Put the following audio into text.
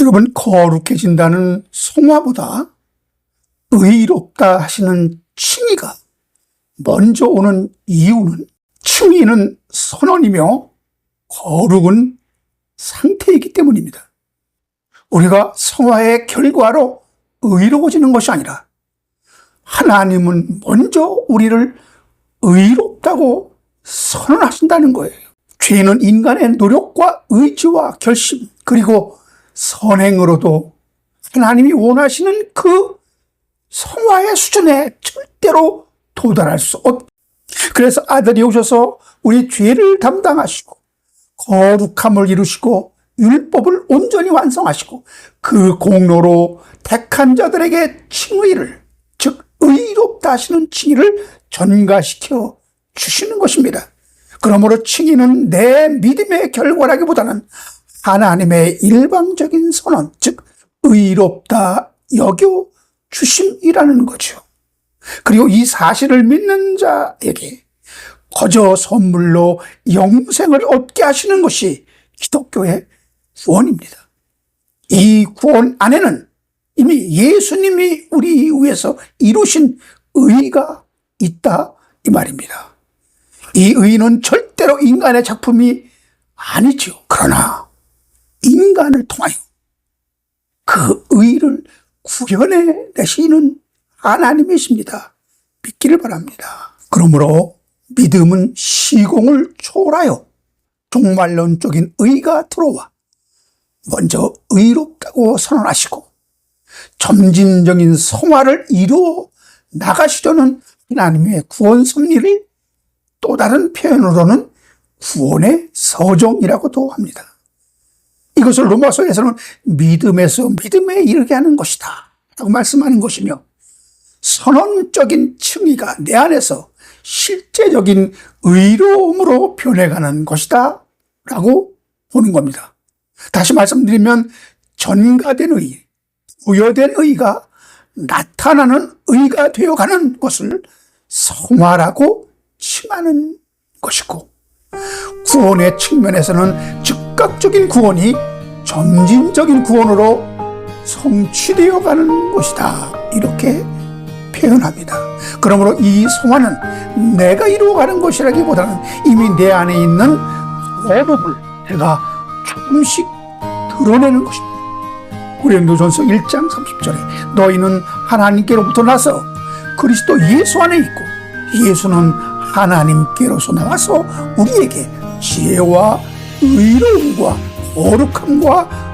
여러분, 거룩해진다는 성화보다 의롭다 하시는 칭의가 먼저 오는 이유는 칭의는 선언이며 거룩은 상태이기 때문입니다. 우리가 성화의 결과로 의로워지는 것이 아니라 하나님은 먼저 우리를 의롭다고 선언하신다는 거예요. 죄는 인간의 노력과 의지와 결심, 그리고 선행으로도 하나님이 원하시는 그 성화의 수준에 절대로 도달할 수 없. 그래서 아들이 오셔서 우리 죄를 담당하시고 거룩함을 이루시고 율법을 온전히 완성하시고 그 공로로 택한 자들에게 칭의를 즉 의롭다 하시는 칭의를 전가시켜 주시는 것입니다. 그러므로 칭의는 내 믿음의 결과라기보다는 하나님의 일방적인 선언, 즉 의롭다 여겨 주심이라는 거죠. 그리고 이 사실을 믿는 자에게 거저 선물로 영생을 얻게 하시는 것이 기독교의 구원입니다. 이 구원 안에는 이미 예수님이 우리 위해서 이루신 의가 있다 이 말입니다. 이 의는 절대로 인간의 작품이 아니죠. 그러나 인간을 통하여 그 의를 구현해 내시는 하나님이십니다. 믿기를 바랍니다. 그러므로 믿음은 시공을 초월하여 종말론적인 의가 들어와 먼저 의롭다고 선언하시고 점진적인 성화를 이루어 나가시려는 하나님의 구원 섭리를 또 다른 표현으로는 구원의 서정이라고도 합니다. 이것을 로마서에서는 믿음에서 믿음에 이르게 하는 것이다. 라고 말씀하는 것이며 선언적인 층위가 내 안에서 실제적인 의로움으로 변해가는 것이다. 라고 보는 겁니다. 다시 말씀드리면 전가된 의, 부여된 의가 나타나는 의가 되어가는 것을 성화라고 칭하는 것이고 구원의 측면에서는 즉 각적인 구원이 점진적인 구원으로 성취되어 가는 것이다. 이렇게 표현합니다. 그러므로 이 성화는 내가 이루어가는 것이라기보다는 이미 내 안에 있는 어법을 내가 조금씩 드러내는 것입니다. 고린도전서 1장 30절에 너희는 하나님께로부터 나서 그리스도 예수 안에 있고 예수는 하나님께로서 나와서 우리에게 지혜와 의로움과 거룩함과